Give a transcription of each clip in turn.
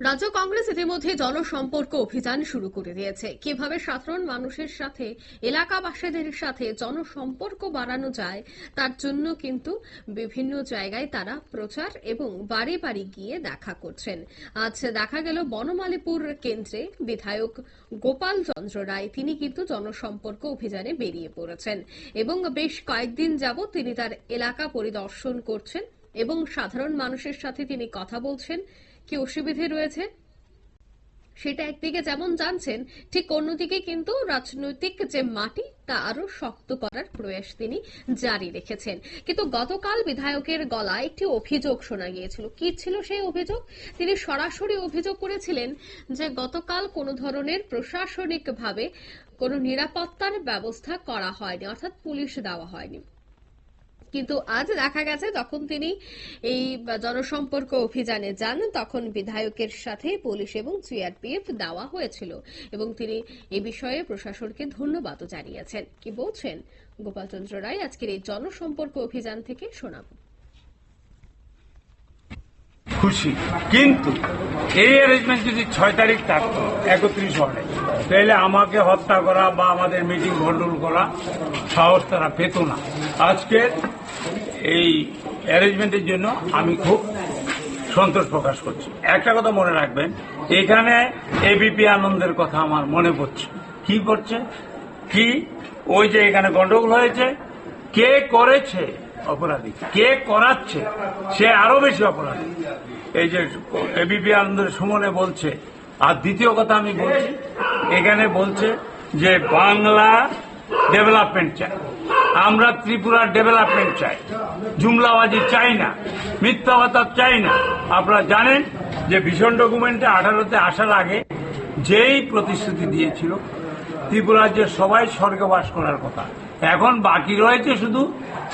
রাজ্য কংগ্রেস ইতিমধ্যে জনসম্পর্ক অভিযান শুরু করে দিয়েছে। কীভাবে সাধারণ মানুষের সাথে, এলাকাবাসীদের সাথে জনসম্পর্ক বাড়ানো যায়, তার জন্য কিন্তু বিভিন্ন জায়গায় তারা প্রচার এবং বাড়ি বাড়ি গিয়ে দেখা করছেন। আজ দেখা গেল বনমালীপুর কেন্দ্রে বিধায়ক গোপাল চন্দ্র রায়। তিনি কিন্তু জনসম্পর্ক অভিযানে বেরিয়ে পড়েছেন এবং বেশ কয়েকদিন যাবৎ তিনি তার এলাকা পরিদর্শন করছেন। এবং সাধারণ মানুষের সাথে তিনি কথা বলছেন। কি অসুবিধে রয়েছে? সেটা একদিকে যেমন জানছেন, ঠিক অন্যদিকে কিন্তু রাজনৈতিক যে মাটি, তা আরও শক্ত করার প্রয়াস তিনি জারি রেখেছেন। কিন্তু গতকাল বিধায়কের গলায় একটি অভিযোগ শোনা গিয়েছিল। কি ছিল সেই অভিযোগ? তিনি সরাসরি অভিযোগ করেছিলেন যে গতকাল কোনো ধরনের প্রশাসনিকভাবে কোনো নিরাপত্তার ব্যবস্থা করা হয়নি, অর্থাৎ পুলিশ দেওয়া হয়নি। কিন্তু আজ দেখা গেছে যখন তিনি এই জনসম্পর্ক অভিযানে যান, তখন বিধায়কের সাথে পুলিশ এবং সিআরপিএফ দেওয়া হয়েছিল এবং তিনি এ বিষয়ে প্রশাসনকে ধন্যবাদও জানিয়েছেন। কি বলছেন গোপালচন্দ্র রায়? আজকের এই জনসম্পর্ক অভিযান থেকে শোনাব। খুশি। কিন্তু এই অ্যারেঞ্জমেন্ট যদি ছয় তারিখ থাকতো, একত্রিশ হলে, তাহলে আমাকে হত্যা করা বা আমাদের মিটিং ভন্ডল করা সাহস তারা পেত না। আজকে এই অ্যারেঞ্জমেন্টের জন্য আমি খুব সন্তোষ প্রকাশ করছি। একটা কথা মনে রাখবেন, এখানে এবিপি আনন্দের কথা আমার মনে পড়ছে। কি করছে? কি? ওই যে এখানে গন্ডগোল হয়েছে। কে করেছে অপরাধী? কে করাচ্ছে? সে আরও বেশি অপরাধী। এই যে এবিপি আনন্দের সুমনে বলছে, আর দ্বিতীয় কথা আমি বলছি, এখানে বলছে যে বাংলা ডেভেলপমেন্ট চাই আমরা ত্রিপুরার ডেভেলপমেন্ট চাই। জুমলাবাজি চাই না মিথ্যাবাতা চাই না। আপনারা জানেন যে ভীষণ ডকুমেন্টে আঠারোতে আসার আগে যেই প্রতিশ্রুতি দিয়েছিল ত্রিপুরার যে সবাই স্বর্গে বাস করার কথা। এখন বাকি রয়েছে শুধু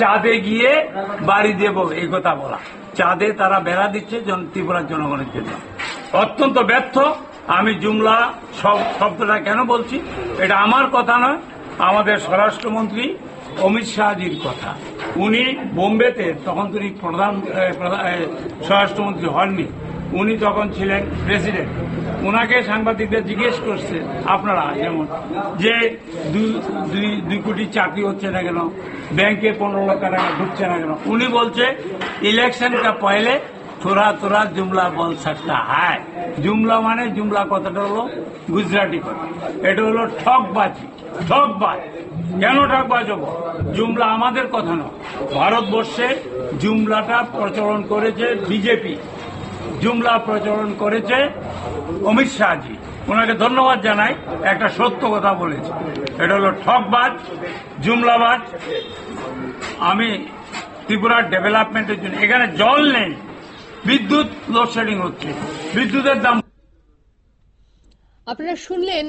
চাঁদে গিয়ে বাড়ি দেব এই কথা বলা। চাঁদে তারা বেড়া দিচ্ছে ত্রিপুরার জনগণের জন্য। অত্যন্ত ব্যর্থ। আমি জুমলা শব্দটা কেন বলছি? এটা আমার কথা নয়, আমাদের স্বরাষ্ট্রমন্ত্রী অমিত শাহজির কথা। উনি বোম্বেতে তখন তিনি প্রধান স্বরাষ্ট্রমন্ত্রী হননি। উনি তখন ছিলেন প্রেসিডেন্ট। ওনাকে সাংবাদিকরা জিজ্ঞেস করছে আপনারা যেমন যে দুই দুই কোটি চাকরি হচ্ছে না কেন? ব্যাংকে পনেরো লক্ষ টাকা ঢুকছে না কেন? উনি বলছে, ইলেকশনটা পয়লে থোড়া তোরা জুমলা বল সারটা হায়। জুমলা মানে জুমলা কথাটা হলো গুজরাটি কথা। এটা হলো ঠকবাজি, ঠকবাজ। কেন ঠকবাজ হব? জুমলা আমাদের কথা নয়। ভারতবর্ষে জুমলাটা প্রচলন করেছে বিজেপি। জুমলা প্রচলন করেছে অমিত শাহজি। ওনাকে ধন্যবাদ জানাই, একটা সত্য কথা বলেছে। এটা হলো ঠকবাজ, জুমলাবাজ। আমি ত্রিপুরার ডেভেলপমেন্টের জন্য, এখানে জল নেই। বিদ্যুৎ লোডশেডিং হচ্ছে। বিদ্যুতের দাম আপনারা শুনলেন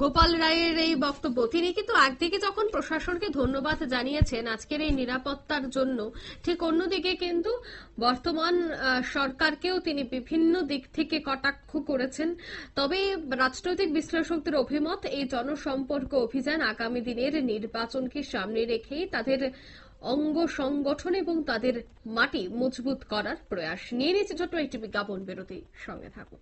গোপাল রায়ের এই বক্তব্য। তিনি কিন্তু একদিকে যখন প্রশাসনকে ধন্যবাদ জানিয়েছেন আজকের এই নিরাপত্তার জন্য, ঠিক অন্যদিকে কিন্তু বর্তমান সরকারকেও তিনি বিভিন্ন দিক থেকে কটাক্ষ করেছেন। তবে রাজনৈতিক বিশ্লেষকদের অভিমত, এই জনসম্পর্ক অভিযান আগামী দিনের নির্বাচনকে সামনে রেখেই তাদের অঙ্গ সংগঠন এবং তাদের মাটি মজবুত করার প্রয়াস। নিয়ে নিয়েছে ছোট্ট একটি বিজ্ঞাপন বিরতি সঙ্গে থাকুন।